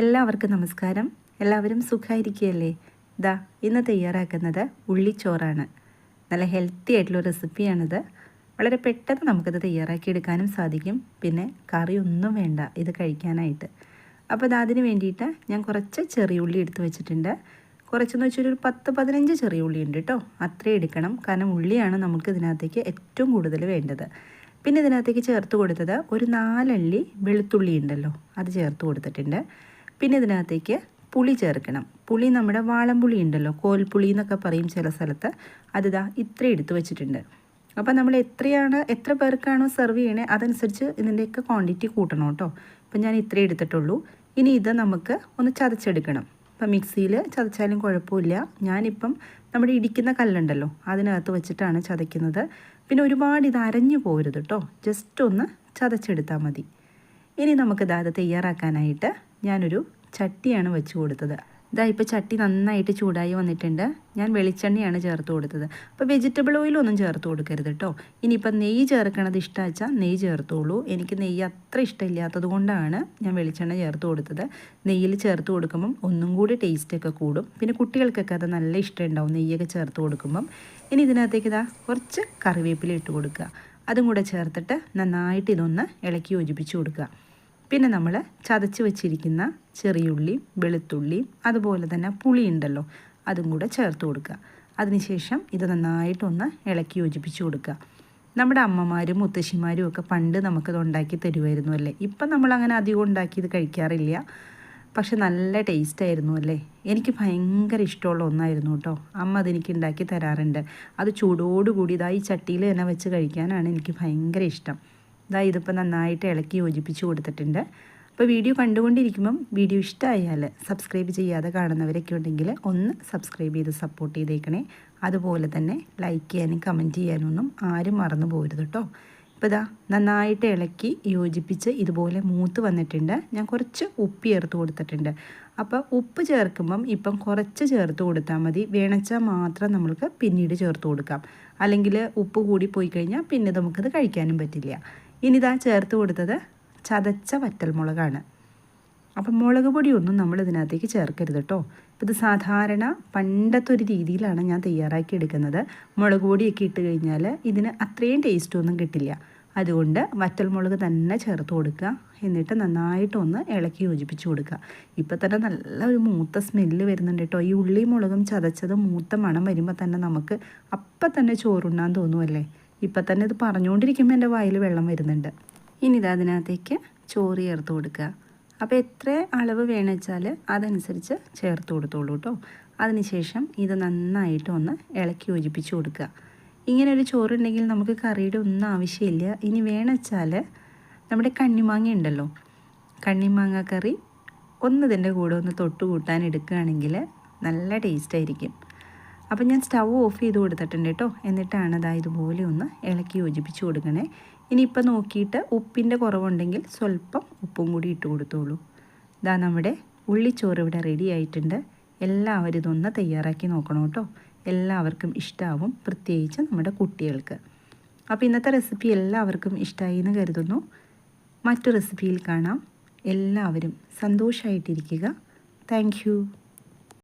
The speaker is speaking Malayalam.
എല്ലാവർക്കും നമസ്കാരം. എല്ലാവരും സുഖമായിരിക്കുകയല്ലേ ദാ ഇന്ന് തയ്യാറാക്കുന്നത് ഉള്ളിച്ചോറാണ്. നല്ല ഹെൽത്തി ആയിട്ടുള്ള റെസിപ്പിയാണിത് വളരെ പെട്ടെന്ന് നമുക്കത് തയ്യാറാക്കിയെടുക്കാനും സാധിക്കും. പിന്നെ കറി ഒന്നും വേണ്ട ഇത് കഴിക്കാനായിട്ട്. അപ്പോൾ അത് അതിന് വേണ്ടിയിട്ട് ഞാൻ കുറച്ച് ചെറിയ ഉള്ളി എടുത്ത് വെച്ചിട്ടുണ്ട്. കുറച്ചെന്ന് വെച്ചാൽ ഒരു പത്ത് പതിനഞ്ച് ചെറിയ ഉള്ളി ഉണ്ട് കേട്ടോ. അത്രയും എടുക്കണം. കാരണം ഉള്ളിയാണ് നമുക്ക് ഇതിനകത്തേക്ക് ഏറ്റവും കൂടുതൽ വേണ്ടത്. പിന്നെ ഇതിനകത്തേക്ക് ചേർത്ത് കൊടുത്തത് ഒരു നാലള്ളി വെളുത്തുള്ളി ഉണ്ടല്ലോ. അത് ചേർത്ത് കൊടുത്തിട്ടുണ്ട്. പിന്നെ ഇതിനകത്തേക്ക് പുളി ചേർക്കണം. പുളി നമ്മുടെ വാളംപുളി ഉണ്ടല്ലോ കോൽപ്പുളി എന്നൊക്കെ പറയും ചില സ്ഥലത്ത്. അതിതാ ഇത്ര എടുത്ത് വെച്ചിട്ടുണ്ട്. അപ്പോൾ നമ്മൾ എത്രയാണ് എത്ര പേർക്കാണോ സെർവ് ചെയ്യണേ അതനുസരിച്ച് ഇതിന്റെയൊക്കെ ക്വാണ്ടിറ്റി കൂട്ടണം കേട്ടോ. അപ്പം ഞാൻ ഇത്രേ എടുത്തിട്ടുള്ളൂ. ഇനി ഇത് നമുക്ക് ഒന്ന് ചതച്ചെടുക്കണം. ഇപ്പം മിക്സിയിൽ ചതച്ചാലും കുഴപ്പമില്ല. ഞാനിപ്പം നമ്മുടെ ഇടിക്കുന്ന കല്ലുണ്ടല്ലോ അതിനകത്ത് വെച്ചിട്ടാണ് ചതയ്ക്കുന്നത്. പിന്നെ ഒരുപാട് ഇത് അരഞ്ഞു പോരുത് കേട്ടോ. ജസ്റ്റ് ഒന്ന് ചതച്ചെടുത്താൽ മതി. ഇനി നമുക്കിത് അത് തയ്യാറാക്കാനായിട്ട് ഞാനൊരു ചട്ടിയാണ് വെച്ച് കൊടുത്തത്. ഇതാ ഇപ്പോൾ ചട്ടി നന്നായിട്ട് ചൂടായി വന്നിട്ടുണ്ട്. ഞാൻ വെളിച്ചെണ്ണയാണ് ചേർത്ത് കൊടുത്തത്. അപ്പോൾ വെജിറ്റബിൾ ഓയിലൊന്നും ചേർത്ത് കൊടുക്കരുത് കേട്ടോ ഇനിയിപ്പോൾ നെയ്യ് ചേർക്കണത് ഇഷ്ടമാച്ചാൽ നെയ്യ് ചേർത്തോളൂ. എനിക്ക് നെയ്യ് അത്ര ഇഷ്ടമില്ലാത്തത് കൊണ്ടാണ് ഞാൻ വെളിച്ചെണ്ണ ചേർത്ത് കൊടുത്തത്. നെയ്യിൽ ചേർത്ത് കൊടുക്കുമ്പം ഒന്നും കൂടി ടേസ്റ്റൊക്കെ കൂടും. പിന്നെ കുട്ടികൾക്കൊക്കെ അത് നല്ല ഇഷ്ടമുണ്ടാവും നെയ്യൊക്കെ ചേർത്ത് കൊടുക്കുമ്പം. ഇനി ഇതിനകത്തേക്ക് ഇതാ കുറച്ച് കറിവേപ്പില ഇട്ട് കൊടുക്കുക. അതും കൂടെ ചേർത്തിട്ട് നന്നായിട്ട് ഇതൊന്ന് ഇളക്കി യോജിപ്പിച്ച് കൊടുക്കുക. പിന്നെ നമ്മൾ ചതച്ച് വെച്ചിരിക്കുന്ന ചെറിയുള്ളിയും വെളുത്തുള്ളിയും അതുപോലെ തന്നെ പുളി ഉണ്ടല്ലോ അതും കൂടെ ചേർത്ത് കൊടുക്കുക. അതിനുശേഷം ഇത് നന്നായിട്ടൊന്ന് ഇളക്കി യോജിപ്പിച്ച് കൊടുക്കുക. നമ്മുടെ അമ്മമാരും മുത്തശ്ശിമാരും ഒക്കെ പണ്ട് നമുക്കത് ഉണ്ടാക്കി തരുമായിരുന്നു അല്ലേ? ഇപ്പം നമ്മൾ അങ്ങനെ അധികം ഉണ്ടാക്കി ഇത് കഴിക്കാറില്ല. പക്ഷെ നല്ല ടേസ്റ്റ് ആയിരുന്നു അല്ലേ? എനിക്ക് ഭയങ്കര ഇഷ്ടമുള്ള ഒന്നായിരുന്നു കേട്ടോ. അമ്മ അതെനിക്ക് ഉണ്ടാക്കി തരാറുണ്ട്. അത് ചൂടോടുകൂടി ഇതായി ചട്ടിയിൽ തന്നെ വെച്ച് കഴിക്കാനാണ് എനിക്ക് ഭയങ്കര ഇഷ്ടം. ഇതാ ഇതിപ്പോൾ നന്നായിട്ട് ഇളക്കി യോജിപ്പിച്ച് കൊടുത്തിട്ടുണ്ട്. അപ്പോൾ വീഡിയോ കണ്ടുകൊണ്ടിരിക്കുമ്പം വീഡിയോ ഇഷ്ടമായാൽ സബ്സ്ക്രൈബ് ചെയ്യാതെ കാണുന്നവരൊക്കെ ഉണ്ടെങ്കിൽ ഒന്ന് സബ്സ്ക്രൈബ് ചെയ്ത് സപ്പോർട്ട് ചെയ്തേക്കണേ. അതുപോലെ തന്നെ ലൈക്ക് ചെയ്യാനും കമന്റ് ചെയ്യാനൊന്നും ആരും മറന്നു പോരുത് കേട്ടോ ഇപ്പോൾ ഇതാ നന്നായിട്ട് ഇളക്കി യോജിപ്പിച്ച് ഇതുപോലെ മൂത്ത് വന്നിട്ടുണ്ട്. ഞാൻ കുറച്ച് ഉപ്പ് ചേർത്ത് കൊടുത്തിട്ടുണ്ട്. അപ്പോൾ ഉപ്പ് ചേർക്കുമ്പം ഇപ്പം കുറച്ച് ചേർത്ത് കൊടുത്താൽ മതി. വേണച്ചാൽ മാത്രം നമ്മൾക്ക് പിന്നീട് ചേർത്ത് കൊടുക്കാം. അല്ലെങ്കിൽ ഉപ്പ് കൂടി പോയി കഴിഞ്ഞാൽ പിന്നെ നമുക്കത് കഴിക്കാനും പറ്റില്ല. ഇനിതാ ചേർത്ത് കൊടുത്തത് ചതച്ച വറ്റൽമുളകാണ്. അപ്പം മുളക് പൊടിയൊന്നും നമ്മൾ ഇതിനകത്തേക്ക് ചേർക്കരുത് കേട്ടോ ഇത് സാധാരണ പണ്ടത്തെ ഒരു രീതിയിലാണ് ഞാൻ തയ്യാറാക്കി എടുക്കുന്നത്. മുളക് പൊടിയൊക്കെ ഇട്ട് കഴിഞ്ഞാൽ ഇതിന് അത്രയും ടേസ്റ്റൊന്നും കിട്ടില്ല. അതുകൊണ്ട് വറ്റൽമുളക് തന്നെ ചേർത്ത് കൊടുക്കുക. എന്നിട്ട് നന്നായിട്ടൊന്ന് ഇളക്കി യോജിപ്പിച്ച് കൊടുക്കുക. ഇപ്പം തന്നെ നല്ല ഒരു മൂത്ത സ്മെല്ല് വരുന്നുണ്ട് കേട്ടോ ഈ ഉള്ളി മുളകും ചതച്ചത് മൂത്ത മണം വരുമ്പോൾ തന്നെ നമുക്ക് അപ്പം തന്നെ ചോറുണ്ണാൻ തോന്നുമല്ലേ ഇപ്പം തന്നെ ഇത് പറഞ്ഞുകൊണ്ടിരിക്കുമ്പോൾ എന്റെ വായിൽ വെള്ളം വരുന്നുണ്ട്. ഇനി ഇത് അതിനകത്തേക്ക് ചോറ് ചേർത്ത് കൊടുക്കുക. അപ്പോൾ എത്ര അളവ് വേണമെന്ന് വെച്ചാൽ അതനുസരിച്ച് ചേർത്ത് കൊടുത്തോളൂ കേട്ടോ. അതിനുശേഷം ഇത് നന്നായിട്ട് ഒന്ന് ഇളക്കി യോജിപ്പിച്ച് കൊടുക്കുക. ഇങ്ങനെ ഒരു ചോറുണ്ടെങ്കിൽ നമുക്ക് കറിയുടെ ഒന്നും ആവശ്യമില്ല. ഇനി വേണമെച്ചാൽ നമ്മുടെ കണ്ണിമാങ്ങ ഉണ്ടല്ലോ. കണ്ണിമാങ്ങ കറി ഒന്ന് ഇതിന്റെ കൂടെ ഒന്ന് തൊട്ട് കൂട്ടാൻ എടുക്കുകയാണെങ്കിൽ നല്ല ടേസ്റ്റ് ആയിരിക്കും. അപ്പം ഞാൻ സ്റ്റൗ ഓഫ് ചെയ്ത് കൊടുത്തിട്ടുണ്ട് കേട്ടോ എന്നിട്ടാണ് അതായത് ഇതുപോലെ ഒന്ന് ഇളക്കി യോജിപ്പിച്ച് കൊടുക്കണേ. ഇനിയിപ്പോൾ നോക്കിയിട്ട് ഉപ്പിന്റെ കുറവുണ്ടെങ്കിൽ സ്വല്പം ഉപ്പും കൂടി ഇട്ട് കൊടുത്തോളൂ. ഇതാ നമ്മുടെ ഉള്ളിച്ചോറ് ഇവിടെ റെഡി ആയിട്ടുണ്ട്. എല്ലാവരും ഇതൊന്ന് തയ്യാറാക്കി നോക്കണം കേട്ടോ എല്ലാവർക്കും ഇഷ്ടമാവും പ്രത്യേകിച്ച് നമ്മുടെ കുട്ടികൾക്ക്. അപ്പോൾ ഇന്നത്തെ റെസിപ്പി എല്ലാവർക്കും ഇഷ്ടമായി എന്ന് കരുതുന്നു. മറ്റു റെസിപ്പിയിൽ കാണാം. എല്ലാവരും സന്തോഷമായിട്ടിരിക്കുക താങ്ക്